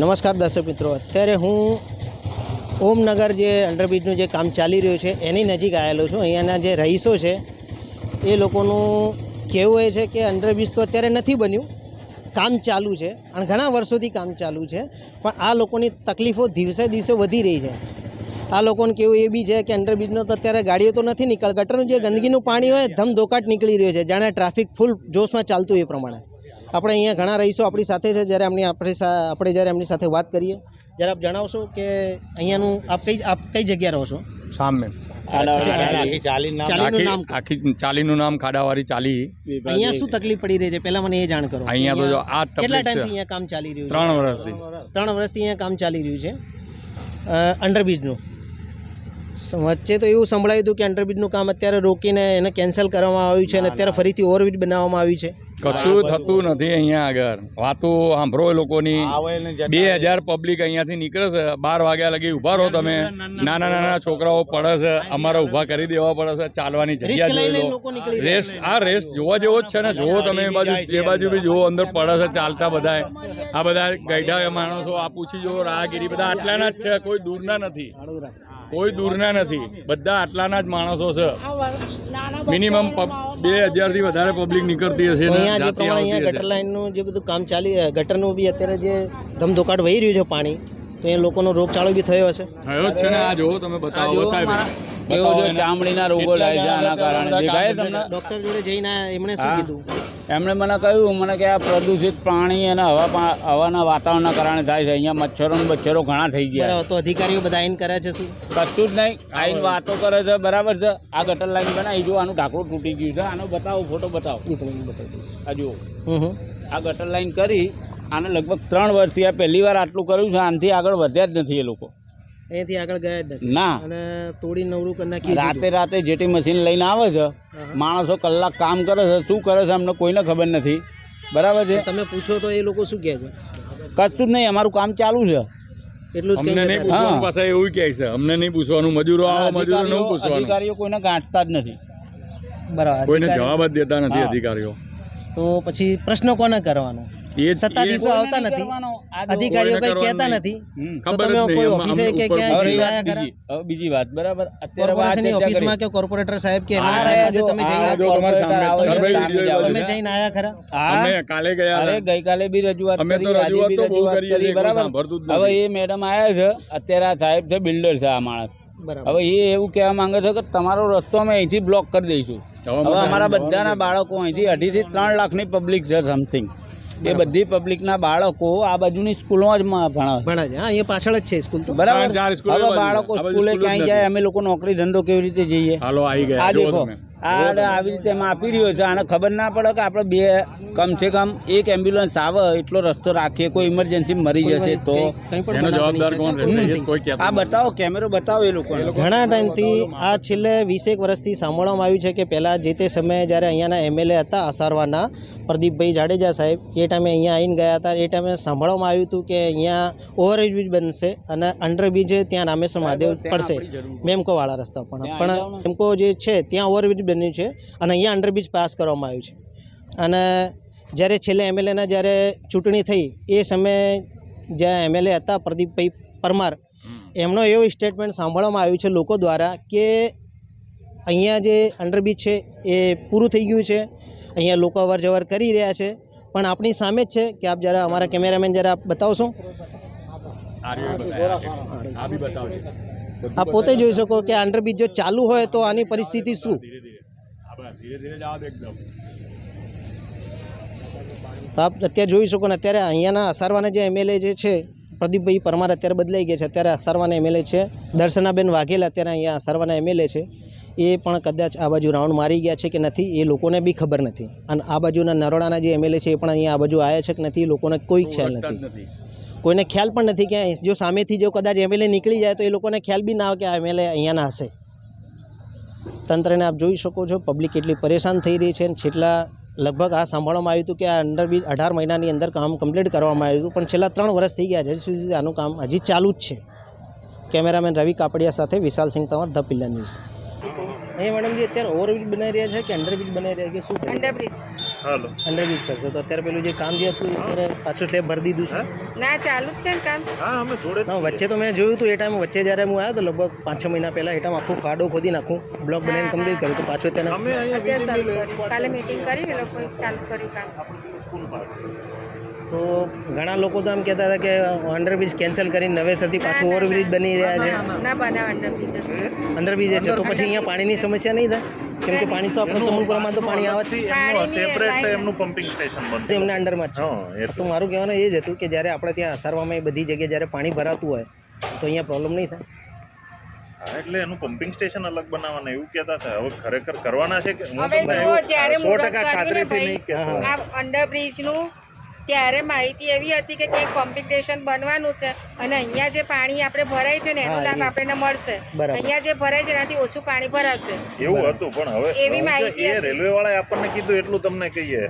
નમસ્કાર દર્શક મિત્રો. અત્યારે હું ઓમનગર જે અંડરબ્રિજનું જે કામ ચાલી રહ્યું છે, એની નજીક આવેલો છું. અહીંયાના જે રહીશો છે, એ લોકોનું કહેવું એ છે કે અંડરબ્રિજ તો અત્યારે નથી બન્યું. કામ ચાલુ છે અને ઘણા વર્ષોથી કામ ચાલુ છે, પણ આ લોકોની તકલીફો દિવસે દિવસે વધી રહી છે. આ લોકોને કેવું એ બી છે કે અંડરબ્રિજનો તો અત્યારે ગાડીઓ તો નથી નીકળ ગટરનું જે ગંદકીનું પાણી હોય, ધમધોકાટ નીકળી રહ્યું છે, જાણે ટ્રાફિક ફૂલ જોશમાં ચાલતું એ પ્રમાણે. આપણે અહીંયા ઘણા રહીશો આપણી સાથે છે. જ્યારે એમની આપણે આપણે જ્યારે એમની સાથે વાત કરીએ જ્યારે આપ જણાવશો કે અહીંયાનું આપ કઈ આપ કઈ જગ્યા રહો છો? સામે. ચાલીનું નામ. આખી આખી ચાલીનું નામ ખાડાવાળી ચાલી. અહીંયા શું તકલીફ પડી રહી છે? પહેલા મને એ જાણ કરો. અહીંયા તો આ કેટલા ટાઈમથી અહીંયા કામ ચાલી રહ્યું છે? ત્રણ વર્ષથી. ત્રણ વર્ષથી અહીંયા કામ ચાલી રહ્યું છે. અંડરબ્રિજનું. વચ્ચે તો એવું સંભળાયું હતું કે અંડરબ્રિજનું કામ અત્યારે રોકીને એને કેન્સલ કરવામાં આવ્યું છે અને અત્યારે ફરીથી ઓવરબ્રિજ બનાવવામાં આવ્યું છે. કશું થતું નથી અહીંયા આગળ. વાતો સાંભળો એ લોકોની. બે હજાર પબ્લિક અહીંયાથી નીકળે છે. બાર વાગ્યા લગી ઊભા રહો તમે. નાના નાના છોકરાઓ પડે છે. અમારે ઊભા કરી દેવા પડે છે. ચાલવાની જગ્યા જોઈ લો. રેસ આ રેસ જોવા જેવો જ છે ને. જોવો તમે એ બાજુ જે બાજુ બી જોવો અંદર પડે છે ચાલતા બધા આ બધા ગઈઢા માણસો આ પૂછી જુઓ રાહગીરી બધા આટલાના જ છે. કોઈ દૂરના નથી. કોઈ દૂરના નથી. બધા આટલાના જ માણસો છે. મિનિમમ બે હજારથી વધારે પબ્લિક નીકળતી હશે અહીંયા જે પ્રમાણે અહીંયા ગટર. લાઇનનું જે બધું કામ ચાલી ગટરનું બી અત્યારે જે ધમધોકાટ વહી રહ્યું છે પાણી તો અહીંયા લોકોનો રોગચાળો બી થયો હશે. થયો જ છે ને આ જોવો તમે બતાવો બતાવો ચામડીના રોગો લાગે છે આના કારણે દેખાય તમને? ડોક્ટર જોડે જઈને એમણે શું કીધું? એમણે મને કહ્યું મને કે આ પ્રદૂષિત પાણી અને હવા હવાના વાતાવરણના કારણે થાય છે. અહીંયા મચ્છરો મચ્છરો ઘણા થઈ ગયા. તો અધિકારીઓ બધા આઈન કરે છે શું? કશું જ નહીં. આઈન વાતો કરે છે બરાબર છે. આ ગટર લાઈન બનાવી જો આનું ઢાંકણું તૂટી ગયું છે. આનો બતાવો ફોટો બતાવો. આ જુઓ. આ ગટર લાઈન કરી આને લગભગ ત્રણ વર્ષથી આ પહેલી વાર આટલું કર્યું છે. આનાથી આગળ વધ્યા જ નથી એ લોકો. અહીંયાથી આગળ ગયા જ નથી. ના. અને તોડી નવરું કરી નાખી રાતે રાતે જેટી મશીન લઈને આવે છે માણસો કલાક કામ કરે છે શું કરે છે અમને કોઈને ખબર નથી. બરાબર છે? તમે પૂછો તો એ લોકો શું કહે છે? કશું જ નહીં અમારું કામ ચાલુ છે. એટલું જ અમને નહીં જતા હા. પાછા એવું કહે છે અમને નહીં પૂછવાનું મજૂરો આવો મજૂરો નહીં પૂછવાનું. અધિકારીઓ કોઈને ગાંઠતા જ નથી. બરાબર કોઈને જવાબ જ દેતા નથી અધિકારીઓ. તો પછી પ્રશ્ન કોને કરવાનો? એ સત્તાધીશો આવતા નથી. અધિકારીઓ કઈ કહેતા નથી. તમે કોઈ ઓફિસે કે ઉપર ક્યાં હવે જઈને એ આયા બીજી વાત બરાબર? અત્યારે કોર્પોરેશનની ઓફિસમાં કે કોર્પોરેટર સાહેબ કે એમએલએ સાહેબ પાસે તમે આ જઈને જો તમારા સામે. તમે જઈને આયા ખરા અમે કાલે ગયા અરે. ગઈકાલે બી રજૂઆત અમે તો રજૂઆત તો બહુ કરી બરાબર? હવે એ મેડમ આયા છે અત્યારે આ સાહેબ છે બિલ્ડર છે આ માણસ. હવે એ એવું કહેવા માંગે છે કે તમારો રસ્તો અમે અહીંથી બ્લોક કરી દઈશું. હવે હવે અમારા બધાના બાળકો અહીંથી અઢીથી ત્રણ લાખની પબ્લિક છે સમથિંગ એ બધી પબ્લિકના બાળકો આ બાજુની સ્કૂલો જ ભણાવે ભણે છે. હા અહીંયા પાછળ જ છે સ્કૂલ તો. બરાબર? હવે બાળકો સ્કૂલે સ્કૂલ ક્યાંય જાય અમે લોકો નોકરી ધંધો કેવી રીતે જઈએ? હાલો આવી ગયા. આ દેખો. તમે આ આવી રીતે એમાં આપી રહ્યો છે. આને ખબર ના પડે કે આપણે બે કમસે કમ એક એમ્બ્યુલન્સ આવે એટલો રસ્તો રાખીએ કોઈ ઇમરજન્સી મરી જશે તો. આ બતાવો કેમેરો બતાવો એ લોકો ઘણા ટાઈમથી આ છેલ્લે વીસેક વર્ષથી સાંભળવામાં આવ્યું છે કે પહેલાં જે તે સમયે જ્યારે અહીંયાના એમએલએ હતા અસારવાના પ્રદીપભાઈ જાડેજા સાહેબ એ ટાઈમે અહીંયા આવીને ગયા હતા. એ ટાઈમે સાંભળવામાં આવ્યું હતું કે અહીંયા ઓવરબ્રિજ બનશે અને અંડરબ્રિજ ત્યાં રામેશ્વર મહાદેવ પડશે. મેમકોવાળા રસ્તા પણ પણ મેમકો જે છે ત્યાં ઓવરબ્રિજ બન્યું છે અને અહીંયા અંડરબ્રિજ પાસ કરવામાં આવ્યું છે. અને જ્યારે છેલ્લે એમએલએના જ્યારે ચૂંટણી થઈ એ સમયે જ્યાં એમએલએ હતા પ્રદીપભાઈ પરમાર એમનો એવો સ્ટેટમેન્ટ સાંભળવામાં આવ્યું છે લોકો દ્વારા કે અહીંયા જે અંડરબ્રિજ છે એ પૂરું થઈ ગયું છે અહીંયા લોકો અવર જવર કરી રહ્યા છે. પણ આપણી સામે જ છે કે આપ જરા અમારા કેમેરામેન જરા આપ બતાવશો આપ પોતે જોઈ શકો કે અંડરબ્રિજ જો ચાલુ હોય તો આની પરિસ્થિતિ શું? ધીરે ધીરે તો એકદમ. તો આપ અત્યારે જોઈ શકો ને અત્યારે અહીંયાના અસારવાના જે એમએલએ જે છે પ્રદીપભાઈ પરમાર અત્યારે બદલાઈ ગયા છે. અત્યારે અસારવાના એમએલએ છે. દર્શનાબેન વાઘેલા અત્યારે અહીંયા અસારવાના એમએલએ છે. એ પણ કદાચ આ બાજુ રાઉન્ડ મારી ગયા છે કે નથી એ લોકોને બી ખબર નથી. અને આ બાજુના નરોડાના જે એમએલએ છે એ પણ અહીંયા આ બાજુ આવ્યા છે કે નથી એ લોકોને કોઈ ખ્યાલ નથી. નથી. કોઈને ખ્યાલ પણ નથી કે જો સામેથી જો કદાચ એમએલએ નીકળી જાય તો એ લોકોને ખ્યાલ બી ના આવે કે આ એમએલએ અહીંયાના હશે. તંત્રને આપ જોઈ શકો છો. પબ્લિક કેટલી પરેશાન થઈ રહી છે અને છેલ્લા લગભગ આ સાંભળવામાં આવ્યું હતું કે આ અંડરબ્રિજ અઢાર મહિનાની અંદર કામ કમ્પ્લીટ કરવામાં આવ્યું હતું. પણ છેલ્લા ત્રણ વર્ષ થઈ ગયા છે. સુધી આનું કામ હજી ચાલુ જ છે. કેમેરામેન રવિ કાપડિયા સાથે Vishal Singh Tanwar, the pillar news અહીંયા મેડમજી અત્યારે ઓવરબ્રિજ બનાવી રહ્યા છે કે અંડરબ્રિજ બનાવી રહ્યા કે શું અંડરબ્રિજ હાલો. અંડરબ્રિજ કરશો તો અત્યારે પેલું જે કામ જે હતું અત્યારે પાછું સ્લેબ ભરી દીધું છે. ના ચાલુ જ છે ને કામ. હા અમે જોડે હા વચ્ચે તો મેં જોયું હતું એ ટાઈમ વચ્ચે જ્યારે હું આવ્યો હતો લગભગ પાંચ છ મહિના પહેલાં એ ટાઈમ આખું ખાડો ખોદી નાખું બ્લોક બનાવીને કમ્પ્લીટ કર્યું તો પાછું તેને અમે અહીંયા ચાલુ કાલે મીટિંગ કરી એ લોકોએ ચાલુ કર્યું કામ. તો ઘણા લોકો તો એમ કહેતા હતા કે અંડરબ્રિજ કેન્સલ કરીને નવેસરથી પાછું ઓવરબ્રિજ બની રહ્યા છે. અંડરબ્રિજ છે. તો પછી અહીંયા પાણીની સમસ્યા નહીં થાય? કેમ કે પાણી તો આપણે સમુદ્રમાં તો પાણી આવે સેપરેટ એમનું પમ્પિંગ સ્ટેશન બનશે. એમના અંડરમાં જ છે. હા તો મારું કહેવાનું એ જ હતું કે જ્યારે આપણે ત્યાં અસારવામાં એ બધી જગ્યાએ જ્યારે પાણી ભરાતું હોય તો અહીંયા પ્રોબ્લેમ નહીં થાય? એટલે એનું પમ્પિંગ સ્ટેશન અલગ બનાવવાના એવું કહેતા હતા. હવે ખરેખર કરવાના છે કે હું જ્યારે સો ટકા ખાતરીથી નહીં અંડરબ્રિજનું ત્યારે માહિતી એવી હતી કે ત્યાં કોમ્પિટિશન બનવાનું છે અને અહીંયા જે પાણી આપણે ભરાય છે ને એનો લાભ આપણને મળશે. અહીંયા જે ભરાય છે એનાથી ઓછું પાણી ભરાશે. એવું હતું પણ હવે એવી માહિતી રેલવે વાળાએ આપણને કીધું એટલું તમને કહીએ.